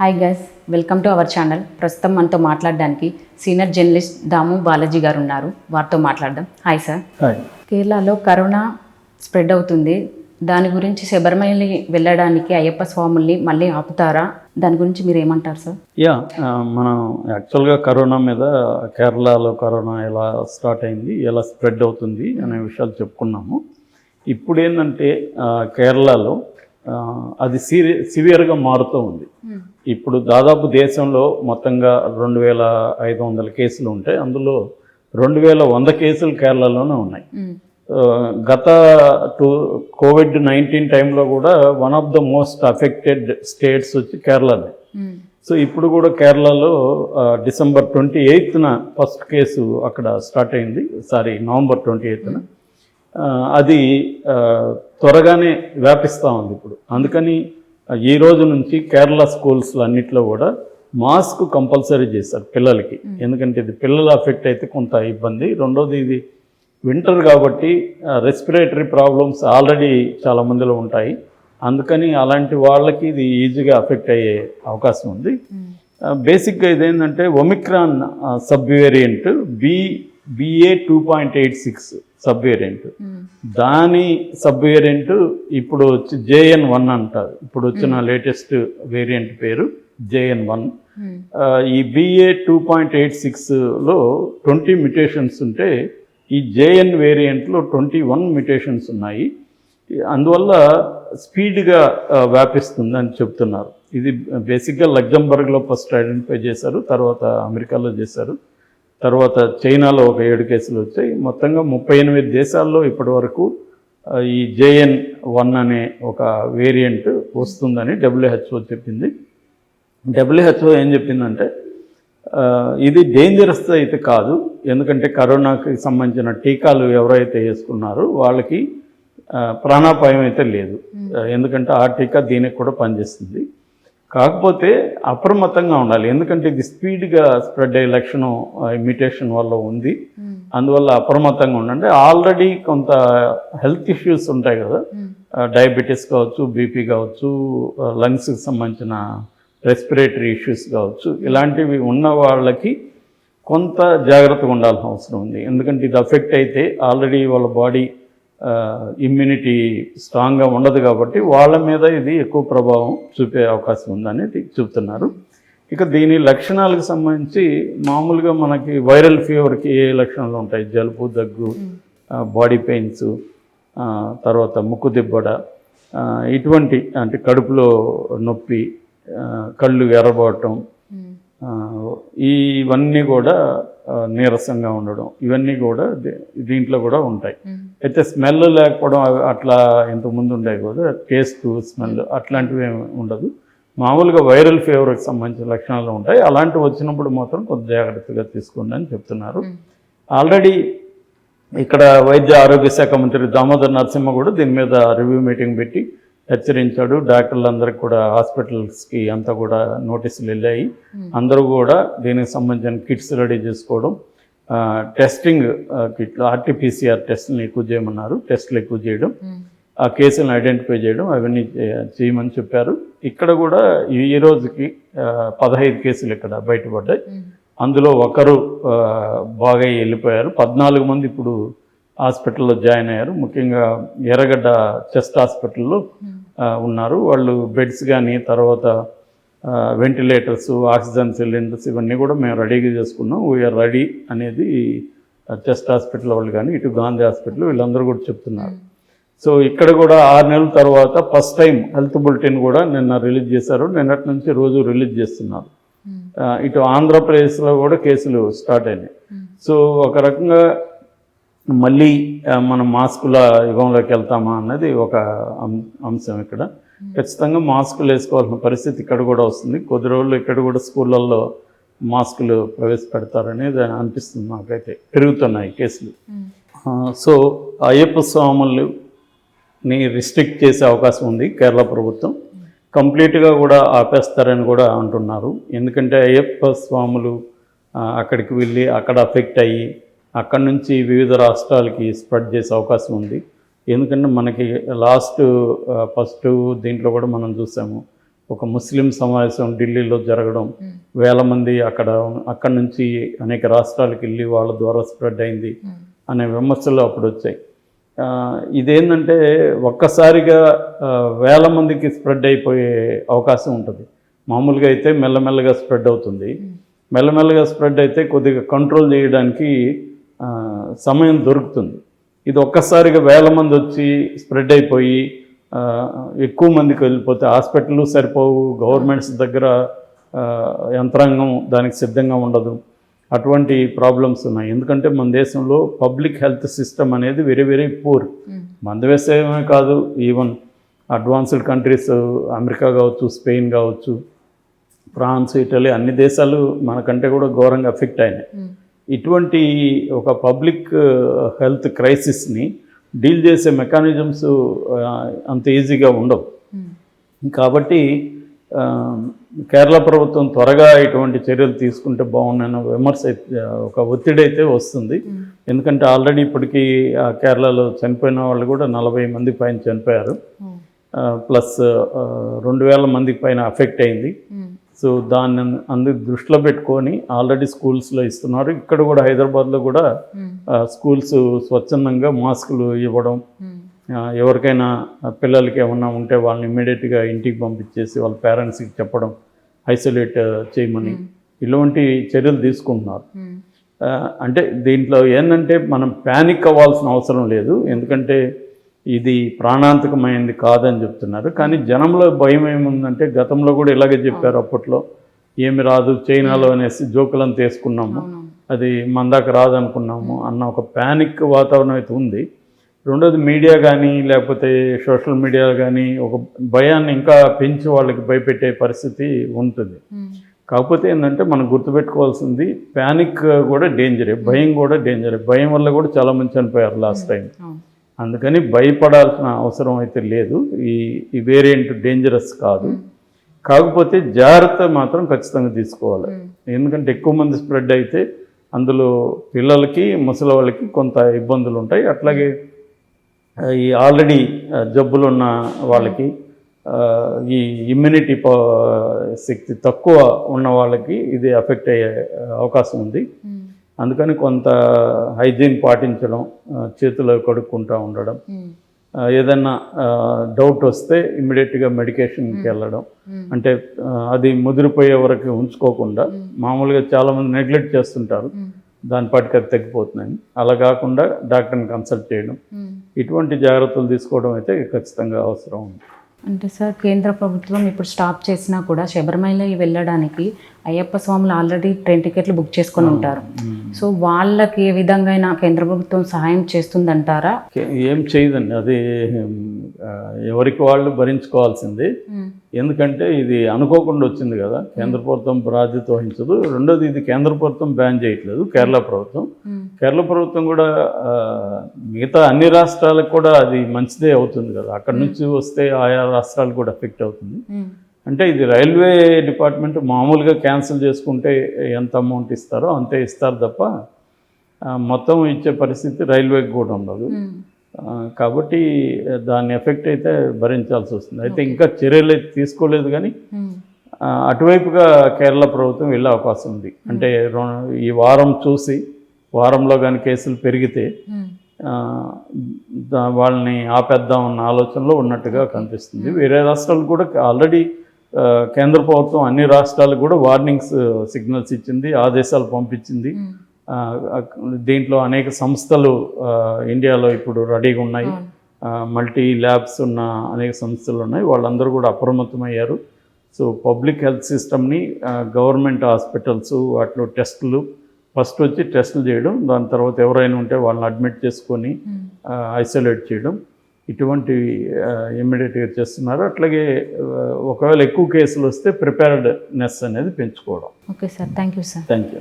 Hi guys welcome to our channel ప్రస్తుతం మనతో మాట్లాడడానికి సీనియర్ జర్నలిస్ట్ దాము బాలాజీ గారు ఉన్నారు. వారితో మాట్లాడదాం. హాయ్ సార్ కేరళలో కరోనా స్ప్రెడ్ అవుతుంది. దాని గురించి శబరిమలకి వెళ్ళడానికి అయ్యప్ప స్వాముల్ని మళ్ళీ ఆపుతారా? దాని గురించి మీరు ఏమంటారు సార్ యా మనం యాక్చువల్గా కరోనా మీద కేరళలో కరోనా ఎలా స్టార్ట్ అయింది ఎలా స్ప్రెడ్ అవుతుంది అనే విషయాలు చెప్పుకున్నాము. ఇప్పుడు ఏంటంటే కేరళలో అది సిరి సివియర్గా మారుతూ ఉంది. ఇప్పుడు దాదాపు దేశంలో మొత్తంగా రెండు వేల ఐదు వందల కేసులు ఉంటాయి అందులో రెండు వేల వంద కేసులు కేరళలోనే ఉన్నాయి. గత టూ కోవిడ్ నైన్టీన్ టైంలో కూడా one of the most affected states వచ్చి కేరళనే. సో ఇప్పుడు కూడా కేరళలో డిసెంబర్ ట్వంటీ ఎయిత్న ఫస్ట్ కేసు అక్కడ స్టార్ట్ అయింది. సారీ నవంబర్ ట్వంటీ ఎయిత్న. అది త్వరగానే వ్యాపిస్తూ ఉంది ఇప్పుడు. అందుకని ఈ రోజు నుంచి కేరళ స్కూల్స్ అన్నిట్లో కూడా మాస్క్ కంపల్సరీ చేశారు పిల్లలకి. ఎందుకంటే ఇది పిల్లలు అఫెక్ట్ అయితే కొంత ఇబ్బంది. రెండోది ఇది వింటర్ కాబట్టి రెస్పిరేటరీ ప్రాబ్లమ్స్ ఆల్రెడీ చాలా మందిలో ఉంటాయి. అందుకని అలాంటి వాళ్ళకి ఇది ఈజీగా అఫెక్ట్ అయ్యే అవకాశం ఉంది. బేసిక్గా ఇదేంటంటే Omicron sub variant B BA two point eight six sub variant దాని సబ్ వేరియంట్ ఇప్పుడు వచ్చి జేఎన్ వన్ అంటారు. ఇప్పుడు వచ్చిన లేటెస్ట్ వేరియంట్ పేరు జేఎన్ వన్ ఈ బిఏ టూ పాయింట్ ఎయిట్ సిక్స్లో ట్వంటీ మ్యుటేషన్స్ ఉంటే ఈ జేఎన్ వేరియంట్లో ట్వంటీ వన్ మ్యుటేషన్స్ ఉన్నాయి. అందువల్ల స్పీడ్గా వ్యాపిస్తుందని చెప్తున్నారు. ఇది బేసిక్గా లగ్జంబర్గ్లో ఫస్ట్ ఐడెంటిఫై చేశారు తర్వాత అమెరికాలో చేశారు. తర్వాత చైనాలో ఒక ఏడు కేసులు వచ్చాయి. మొత్తంగా ముప్పై ఎనిమిది దేశాల్లో ఇప్పటి వరకు ఈ జేఎన్ వన్ అనే ఒక వేరియంట్ వస్తుందని డబ్ల్యూహెచ్ఓ చెప్పింది. డబ్ల్యూహెచ్ఓ ఏం చెప్పిందంటే ఇది డేంజరస్ అయితే కాదు ఎందుకంటే కరోనాకి సంబంధించిన టీకాలు ఎవరైతే వేసుకున్నారో వాళ్ళకి ప్రాణాపాయం అయితే లేదు. ఎందుకంటే ఆ టీకా దీనికి కూడా పనిచేస్తుంది. కాకపోతే అప్రమత్తంగా ఉండాలి. ఎందుకంటే ఇది స్పీడ్గా స్ప్రెడ్ అయ్యే లక్షణం ఇమిటేషన్ వల్ల ఉంది. అందువల్ల అప్రమత్తంగా ఉండండి. ఆల్రెడీ కొంత హెల్త్ ఇష్యూస్ ఉంటాయి కదా. డయాబెటీస్ కావచ్చు బీపీ కావచ్చు లంగ్స్కి సంబంధించిన రెస్పిరేటరీ ఇష్యూస్ కావచ్చు. ఇలాంటివి ఉన్న వాళ్ళకి కొంత జాగ్రత్తగా ఉండాల్సిన అవసరం ఉంది. ఎందుకంటే ఇది అఫెక్ట్ అయితే ఆల్రెడీ వాళ్ళ బాడీ ఇమ్యూనిటీ స్ట్రాంగ్గా ఉండదు కాబట్టి వాళ్ళ మీద ఇది ఎక్కువ ప్రభావం చూపే అవకాశం ఉందని చెబుతున్నారు. ఇక దీని లక్షణాలకు సంబంధించి మామూలుగా మనకి వైరల్ ఫీవర్కి ఏ లక్షణాలు ఉంటాయి? జలుబు దగ్గు బాడీ పెయిన్స్ తర్వాత ముక్కు దిబ్బడ ఇటువంటి అంటే కడుపులో నొప్పి కళ్ళు ఎర్రబడటం ఆ, ఇవన్నీ కూడా నీరసంగా ఉండడం. ఇవన్నీ కూడా దీంట్లో కూడా ఉంటాయి. అయితే స్మెల్ లేకపోవడం అట్లా ఇంతకుముందు ఉండేవి కూడా టేస్ట్ స్మెల్ అట్లాంటివి ఏమి ఉండదు. మామూలుగా వైరల్ ఫీవర్కి సంబంధించిన లక్షణాలు ఉంటాయి. అలాంటివి వచ్చినప్పుడు మాత్రం కొంత జాగ్రత్తగా తీసుకోండి అని చెప్తున్నారు. ఆల్రెడీ ఇక్కడ వైద్య ఆరోగ్య శాఖ మంత్రి దామోదర్ నరసింహ కూడా దీని మీద రివ్యూ మీటింగ్ పెట్టి హెచ్చరించాడు. డాక్టర్లందరికీ కూడా హాస్పిటల్స్కి అంతా కూడా నోటీసులు వెళ్ళాయి. అందరూ కూడా దీనికి సంబంధించిన కిట్స్ రెడీ చేసుకోవడం టెస్టింగ్ కిట్లు ఆర్టీపీసీఆర్ టెస్ట్ని ఎక్కువ చేయమన్నారు. టెస్టులు ఎక్కువ చేయడం ఆ కేసులను ఐడెంటిఫై చేయడం అవన్నీ చేయమని చెప్పారు. ఇక్కడ కూడా ఈ రోజుకి పదహైదు కేసులు ఇక్కడ బయటపడ్డాయి. అందులో ఒకరు బాగా వెళ్ళిపోయారు. పద్నాలుగు మంది ఇప్పుడు హాస్పిటల్లో జాయిన్ అయ్యారు. ముఖ్యంగా ఎర్రగడ్డ చెస్ట్ హాస్పిటల్లో ఉన్నారు. వాళ్ళు బెడ్స్ కానీ తర్వాత వెంటిలేటర్స్ ఆక్సిజన్ సిలిండర్స్ ఇవన్నీ కూడా మేము రెడీగా చేసుకున్నాం. వీఆర్ రెడీ అనేది చెస్ట్ హాస్పిటల్ వాళ్ళు కానీ ఇటు గాంధీ హాస్పిటల్ వీళ్ళందరూ కూడా చెప్తున్నారు. సో ఇక్కడ కూడా ఆరు నెలల తర్వాత ఫస్ట్ టైం హెల్త్ బులెటిన్ కూడా నిన్న రిలీజ్ చేశారు. నిన్నటి నుంచి రోజు రిలీజ్ చేస్తున్నారు. ఆ, ఇటు ఆంధ్రప్రదేశ్లో కూడా కేసులు స్టార్ట్ అయినాయి. సో ఒక రకంగా మళ్ళీ మనం మాస్కుల యుగంలోకి వెళ్తామా అన్నది ఒక అంశం ఇక్కడ. ఖచ్చితంగా మాస్కులు వేసుకోవాల్సిన పరిస్థితి ఇక్కడ కూడా వస్తుంది. కొద్ది రోజులు ఇక్కడ కూడా స్కూళ్ళల్లో మాస్కులు ప్రవేశపెడతారనేది అనిపిస్తుంది నాకైతే. పెరుగుతున్నాయి కేసులు. సో అయ్యప్ప స్వాములు ని రిస్ట్రిక్ట్ చేసే అవకాశం ఉంది కేరళ ప్రభుత్వం. కంప్లీట్గా కూడా ఆపేస్తారని కూడా అంటున్నారు. ఎందుకంటే అయ్యప్ప స్వాములు అక్కడికి వెళ్ళి అక్కడ అఫెక్ట్ అయ్యి అక్కడి నుంచి వివిధ రాష్ట్రాలకి స్ప్రెడ్ చేసే అవకాశం ఉంది. ఎందుకంటే మనకి లాస్ట్ ఫస్ట్ దీంట్లో కూడా మనం చూసాము ఒక ముస్లిం సమావేశం ఢిల్లీలో జరగడం. వేల మంది అక్కడ అక్కడ నుంచి అనేక రాష్ట్రాలకు వెళ్ళి వాళ్ళ ద్వారా స్ప్రెడ్ అయింది అనే విమర్శలు అప్పుడు వచ్చాయి. ఇదేంటంటే ఒక్కసారిగా వేల మందికి స్ప్రెడ్ అయిపోయే అవకాశం ఉంటుంది. మామూలుగా అయితే మెల్లమెల్లగా స్ప్రెడ్ అవుతుంది. మెల్లమెల్లగా స్ప్రెడ్ అయితే కొద్దిగా కంట్రోల్ చేయడానికి సమయం దొరుకుతుంది. ఇది ఒక్కసారిగా వేల మంది వచ్చి స్ప్రెడ్ అయిపోయి ఎక్కువ మందికి వెళ్ళిపోతే హాస్పిటల్ సరిపోవు గవర్నమెంట్స్ దగ్గర యంత్రాంగం దానికి సిద్ధంగా ఉండదు. అటువంటి ప్రాబ్లమ్స్ ఉన్నాయి. ఎందుకంటే మన దేశంలో పబ్లిక్ హెల్త్ సిస్టమ్ అనేది వెరీ వెరీ పూర్. మన దేశమే కాదు ఈవెన్ అడ్వాన్స్డ్ కంట్రీస్ అమెరికా కావచ్చు స్పెయిన్ కావచ్చు ఫ్రాన్స్ ఇటలీ అన్ని దేశాలు మనకంటే కూడా ఘోరంగా ఎఫెక్ట్ అయినాయి. ఇటువంటి ఒక పబ్లిక్ హెల్త్ క్రైసిస్ని డీల్ చేసే మెకానిజమ్స్ అంత ఈజీగా ఉండవు. కాబట్టి ఆ, కేరళ ప్రభుత్వం త్వరగా ఇటువంటి చర్యలు తీసుకుంటే బాగుండన్న విమర్శ ఒక ఒత్తిడి అయితే వస్తుంది. ఎందుకంటే ఆల్రెడీ ఇప్పటికీ ఆ కేరళలో చనిపోయిన వాళ్ళు కూడా నలభై మంది పైన చనిపోయారు. ఆ, ప్లస్ రెండు వేల మందికి పైన అఫెక్ట్ అయింది. సో దాన్ని అందు దృష్టిలో పెట్టుకొని ఆల్రెడీ స్కూల్స్లో ఇస్తున్నారు. ఇక్కడ కూడా హైదరాబాద్లో కూడా స్కూల్స్ స్వచ్ఛందంగా మాస్కులు ఇవ్వడం ఎవరికైనా పిల్లలకి ఏమన్నా ఉంటే వాళ్ళని ఇమ్మీడియట్గా ఇంటికి పంపించేసి వాళ్ళ పేరెంట్స్కి చెప్పడం ఐసోలేట్ చేయమని ఇలాంటి చర్యలు తీసుకుంటున్నారు. అంటే దీంట్లో ఏంటంటే మనం ప్యానిక్ అవ్వాల్సిన అవసరం లేదు. ఎందుకంటే ఇది ప్రాణాంతకమైనది కాదని చెప్తున్నారు. కానీ జనంలో భయం ఏముందంటే గతంలో కూడా ఇలాగే చెప్పారు అప్పట్లో. ఏమి రాదు చైనాలో అనేసి జోకులను తీసుకున్నాము. అది మన దాకా రాదనుకున్నాము అన్న ఒక ప్యానిక్ వాతావరణం అయితే ఉంది. రెండోది మీడియా కానీ లేకపోతే సోషల్ మీడియా కానీ ఒక భయాన్ని ఇంకా పెంచి వాళ్ళకి భయపెట్టే పరిస్థితి ఉంటుంది. కాకపోతే ఏంటంటే మనం గుర్తుపెట్టుకోవాల్సింది ప్యానిక్ కూడా డేంజరే భయం కూడా డేంజరే. భయం వల్ల కూడా చాలామంది చనిపోయారు లాస్ట్ టైం. అందుకని భయపడాల్సిన అవసరం అయితే లేదు. ఈ ఈ వేరియంట్ డేంజరస్ కాదు. కాకపోతే జాగ్రత్త మాత్రం ఖచ్చితంగా తీసుకోవాలి. ఎందుకంటే ఎక్కువ మంది స్ప్రెడ్ అయితే అందులో పిల్లలకి ముసలి వాళ్ళకి కొంత ఇబ్బందులు ఉంటాయి అట్లాగే ఈ ఆల్రెడీ జబ్బులు ఉన్న వాళ్ళకి ఈ ఇమ్యూనిటీ శక్తి తక్కువ ఉన్న వాళ్ళకి ఇది ఎఫెక్ట్ అయ్యే అవకాశం ఉంది. అందుకని కొంత హైజీన్ పాటించడం చేతులు కడుక్కుంటూ ఉండడం. ఏదన్నా డౌట్ వస్తే ఇమ్మీడియట్గా మెడికేషన్కి వెళ్ళడం. అంటే అది ముదిరిపోయే వరకు ఉంచుకోకుండా మామూలుగా చాలామంది నెగ్లెక్ట్ చేస్తుంటారు. దాని పాటికి అది తగ్గిపోతుందని. అలా కాకుండా డాక్టర్ని కన్సల్ట్ చేయడం. ఇటువంటి జాగ్రత్తలు తీసుకోవడం అయితే ఖచ్చితంగా అవసరం. ఉంది అంటే సార్ కేంద్ర ప్రభుత్వం ఇప్పుడు స్టాప్ చేసినా కూడా శబరిమల వెళ్ళడానికి అయ్యప్ప స్వాములు ఆల్రెడీ ట్రైన్ టికెట్లు బుక్ చేసుకొని ఉంటారు. సో వాళ్ళకి ఏ విధంగా కేంద్ర ప్రభుత్వం సహాయం చేస్తుందంటారా? ఏం చేయదండి. అది ఎవరికి వాళ్ళు భరించుకోవాల్సింది. ఎందుకంటే ఇది అనుకోకుండా వచ్చింది కదా. కేంద్ర ప్రభుత్వం బాధ్యత వహించదు. రెండోది ఇది కేంద్ర ప్రభుత్వం బ్యాన్ చేయట్లేదు కేరళ ప్రభుత్వం. కేరళ ప్రభుత్వం కూడా మిగతా అన్ని రాష్ట్రాలకు కూడా అది మంచిదే అవుతుంది కదా. అక్కడ నుంచి వస్తే ఆయా రాష్ట్రాలకు కూడా ఎఫెక్ట్ అవుతుంది. అంటే ఇది రైల్వే డిపార్ట్మెంట్ మామూలుగా క్యాన్సిల్ చేసుకుంటే ఎంత అమౌంట్ ఇస్తారో అంతే ఇస్తారు తప్ప మొత్తం ఇచ్చే పరిస్థితి రైల్వేకి కూడా ఉండదు. కాబట్టి దాని ఎఫెక్ట్ అయితే భరించాల్సి వస్తుంది. అయితే ఇంకా చర్యలు అయితే తీసుకోలేదు కానీ అటువైపుగా కేరళ ప్రభుత్వం వెళ్ళే అవకాశం ఉంది. అంటే ఈ వారం చూసి వారంలో కానీ కేసులు పెరిగితే వాళ్ళని ఆపేద్దాం అన్న ఆలోచనలో ఉన్నట్టుగా కనిపిస్తుంది. వేరే రాష్ట్రాలు కూడా ఆల్రెడీ కేంద్ర ప్రభుత్వం అన్ని రాష్ట్రాలకు కూడా వార్నింగ్స్ సిగ్నల్స్ ఇచ్చింది ఆదేశాలు పంపించింది. దీంట్లో అనేక సంస్థలు ఇండియాలో ఇప్పుడు రెడీగా ఉన్నాయి. మల్టీ ల్యాబ్స్ ఉన్న అనేక సంస్థలు ఉన్నాయి. వాళ్ళందరూ కూడా అప్రమత్తమయ్యారు. సో పబ్లిక్ హెల్త్ సిస్టమ్ని గవర్నమెంట్ హాస్పిటల్స్ వాటిలో టెస్టులు ఫస్ట్ వచ్చి టెస్టులు చేయడం దాని తర్వాత ఎవరైనా ఉంటే వాళ్ళని అడ్మిట్ చేసుకొని ఐసోలేట్ చేయడం ఇటువంటివి ఇమ్మీడియట్గా చేస్తున్నారు. అట్లాగే ఒకవేళ ఎక్కువ కేసులు వస్తే ప్రిపేర్డ్నెస్ అనేది పెంచుకోవడం. Okay sir. Thank you sir. Thank you